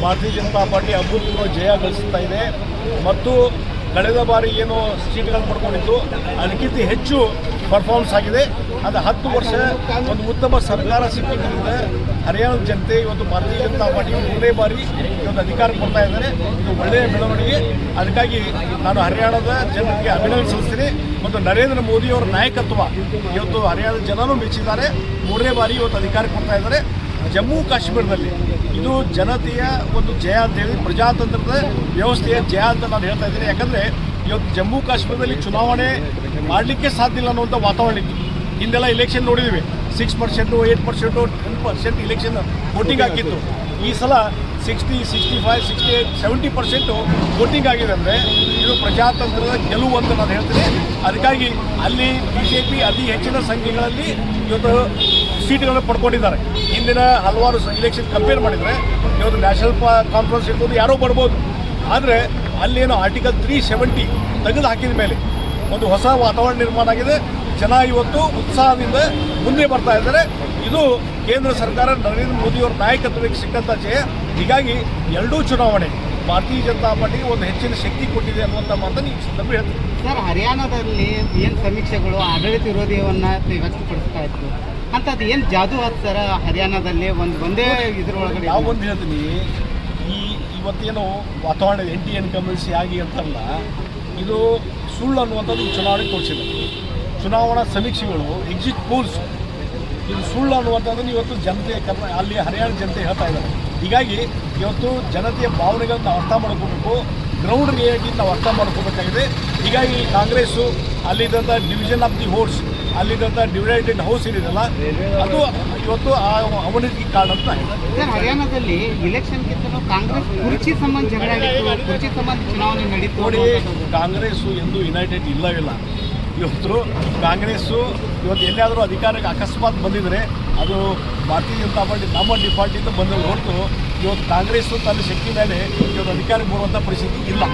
ಭಾರತೀಯ ಜನತಾ ಪಾರ್ಟಿ ಅಭೂತಪೂರ್ವ ಜಯ ಗಳಿಸ್ತಾ ಇದೆ. ಮತ್ತು ಕಳೆದ ಬಾರಿ ಏನು ಸೀಟ್ಗಳನ್ನು ಪಡ್ಕೊಂಡಿತ್ತು, ಅದಕ್ಕಿಂತ ಹೆಚ್ಚು ಪರ್ಫಾರ್ಮೆನ್ಸ್ ಆಗಿದೆ. ಅದು ಹತ್ತು ವರ್ಷ ಒಂದು ಉತ್ತಮ ಸರ್ಕಾರ ಸಿಕ್ಕಿದ್ದರಿಂದ ಹರಿಯಾಣದ ಜನತೆ ಇವತ್ತು ಭಾರತೀಯ ಜನತಾ ಪಾರ್ಟಿ ಮೂರನೇ ಬಾರಿ ಇವತ್ತು ಅಧಿಕಾರ ಕೊಡ್ತಾ ಇದ್ದಾರೆ. ಇದು ಒಳ್ಳೆಯ ಬೆಳವಣಿಗೆ. ಅದಕ್ಕಾಗಿ ನಾನು ಹರಿಯಾಣದ ಜನರಿಗೆ ಅಭಿನಂದನೆ ಸಲ್ಲಿಸ್ತೀನಿ. ಮತ್ತು ನರೇಂದ್ರ ಮೋದಿಯವರ ನಾಯಕತ್ವ ಇವತ್ತು ಹರಿಯಾಣದ ಜನನೂ ಮೆಚ್ಚಿದ್ದಾರೆ. ಮೂರನೇ ಬಾರಿ ಇವತ್ತು ಅಧಿಕಾರ ಕೊಡ್ತಾ ಇದ್ದಾರೆ. ಜಮ್ಮು ಕಾಶ್ಮೀರದಲ್ಲಿ ಇದು ಜನತೆಯ ಒಂದು ಜಯ ಅಂತ ಹೇಳಿ ಪ್ರಜಾತಂತ್ರದ ವ್ಯವಸ್ಥೆಯ ಜಯ ಅಂತ ನಾನು ಹೇಳ್ತಾ ಇದ್ದೀನಿ. ಯಾಕಂದರೆ ಇವತ್ತು ಜಮ್ಮು ಕಾಶ್ಮೀರದಲ್ಲಿ ಚುನಾವಣೆ ಮಾಡಲಿಕ್ಕೆ ಸಾಧ್ಯ ಇಲ್ಲ ಅನ್ನುವಂಥ ವಾತಾವರಣ ಇತ್ತು. ಹಿಂದೆಲ್ಲ ಇಲೆಕ್ಷನ್ ನೋಡಿದ್ವಿ. Six percent eight percent ten percent election voting ಹಾಕಿತ್ತು ಈ ಸಲ sixty sixty five sixty eight seventy percent voting ಆಗಿದೆ ಅಂದರೆ ಇದು ಪ್ರಜಾತಂತ್ರದ ಗೆಲುವು ಅಂತ ನಾನು ಹೇಳ್ತೀನಿ. ಅದಕ್ಕಾಗಿ ಅಲ್ಲಿ ಬಿ ಜೆ ಪಿ ಅತಿ ಹೆಚ್ಚಿನ ಸಂಖ್ಯೆಗಳಲ್ಲಿ ಇವತ್ತು ಸೀಟ್ಗಳನ್ನು ಪಡ್ಕೊಂಡಿದ್ದಾರೆ. ಇಂದಿನ ಹಲವಾರು ಇಲೆಕ್ಷನ್ ಕಂಪೇರ್ ಮಾಡಿದರೆ, ಇವತ್ತು ನ್ಯಾಷನಲ್ ಕಾನ್ಫರೆನ್ಸ್ ಇರ್ಬೋದು, ಯಾರೋ ಬರ್ಬೋದು. ಆದರೆ, ಅಲ್ಲೇನು ಆರ್ಟಿಕಲ್ ತ್ರೀ ಸೆವೆಂಟಿ ತೆಗೆದು ಹಾಕಿದ ಮೇಲೆ ಒಂದು ಹೊಸ ವಾತಾವರಣ ನಿರ್ಮಾಣ ಆಗಿದೆ. ಜನ ಇವತ್ತು ಉತ್ಸಾಹದಿಂದ ಮುಂದೆ ಬರ್ತಾ ಇದ್ದಾರೆ. ಇದು ಕೇಂದ್ರ ಸರ್ಕಾರ ನರೇಂದ್ರ ಮೋದಿಯವರ ನಾಯಕತ್ವಕ್ಕೆ ಸಿಕ್ಕಂಥ ಜಯ. ಹೀಗಾಗಿ ಎರಡೂ ಚುನಾವಣೆ ಭಾರತೀಯ ಜನತಾ ಪಾರ್ಟಿಗೆ ಒಂದು ಹೆಚ್ಚಿನ ಶಕ್ತಿ ಕೊಟ್ಟಿದೆ ಅನ್ನುವಂಥ ಮಾತನ್ನು ಈ ಸಂದರ್ಭ ಹೇಳ್ತೀನಿ. ಸರ್, ಹರಿಯಾಣದಲ್ಲಿ ಏನು ಸಮೀಕ್ಷೆಗಳು ಆಡಳಿತ ವಿರೋಧಿಯವನ್ನ ವ್ಯಕ್ತಪಡಿಸ್ತಾ ಇತ್ತು ಅಂಥದ್ದು ಏನು ಜಾದು ಸರ್ ಹರಿಯಾಣದಲ್ಲಿ? ಒಂದು ಒಂದೇ ಇದ್ರೊಳಗಡೆ ಯಾವ ಒಂದು ಹೇಳ್ತೀನಿ. ಈ ಇವತ್ತೇನು ವಾತಾವರಣ ಎನ್ ಟಿ ಎನ್ ಕಮ್ಯುನಿಸಿ ಆಗಿ ಅಂತಲ್ಲ ಇದು ಸುಳ್ಳು ಅನ್ನುವಂಥದ್ದು ಚುನಾವಣೆ ತೋರಿಸಿದೆ. ಚುನಾವಣಾ ಸಮೀಕ್ಷೆಗಳು ಎಕ್ಸಿಟ್ ಪೋಲ್ಸ್ ಇದು ಸುಳ್ಳು ಅನ್ನುವಂಥದ್ದನ್ನು ಇವತ್ತು ಜನತೆ ಕರ್ನಾ ಅಲ್ಲಿ ಹರಿಯಾಣ ಜನತೆ ಹೇಳ್ತಾ ಇದ್ದಾರೆ. ಹೀಗಾಗಿ ಇವತ್ತು ಜನತೆಯ ಭಾವನೆಗಳನ್ನ ನಾವು ಅರ್ಥ ಮಾಡ್ಕೋಬೇಕು ಗ್ರೌಂಡ್ ರಿಯಾಲಿಟಿ ನಾವು ಅರ್ಥ ಮಾಡ್ಕೋಬೇಕಾಗಿದೆ. ಹೀಗಾಗಿ ಕಾಂಗ್ರೆಸ್ಸು ಅಲ್ಲಿದ್ದಂಥ ಡಿವಿಷನ್ ಆಫ್ ದಿ ವೋಟ್ಸ್ ಅಲ್ಲಿದ್ದಂಥ ಡಿವೈಡೆಡ್ ಹೌಸ್ ಇದೆಯಲ್ಲ ಅದು ಇವತ್ತು ಆ ಅವನತಿಗೆ ಕಾರಣ ಅಂತ. ಸರ್ ಹರಿಯಾಣದಲ್ಲಿ ಇಲೆಕ್ಷನ್ಗಿಂತಲೂ ಕಾಂಗ್ರೆಸ್ ಕುರ್ಚಿ ಸಂಬಂಧ ಜಗಳ ಕುರ್ಚಿ ಸಂಬಂಧ ಚುನಾವಣೆ ನಡೀತು ನೋಡಿ. ಕಾಂಗ್ರೆಸ್ಸು ಎಂದು ಯುನೈಟೆಡ್ ಇಲ್ಲವಿಲ್ಲ ಇವತ್ತು ಕಾಂಗ್ರೆಸ್ಸು ಇವತ್ತು ಎಲ್ಲಿಯಾದರೂ ಅಧಿಕಾರಕ್ಕೆ ಅಕಸ್ಮಾತ್ ಬಂದಿದ್ರೆ ಅದು ಭಾರತೀಯ ಜನತಾ ಪಾರ್ಟಿ ನಮ್ಮ ಡಿಫಾಲ್ಟಿಂದ ಬಂದ ಹೊರತು ಇವತ್ತು ಕಾಂಗ್ರೆಸ್ಸು ತನ್ನ ಶಕ್ತಿ ಮೇಲೆ ಇವತ್ತು ಅಧಿಕಾರಕ್ಕೆ ಬರುವಂಥ ಪರಿಸ್ಥಿತಿ ಇಲ್ಲ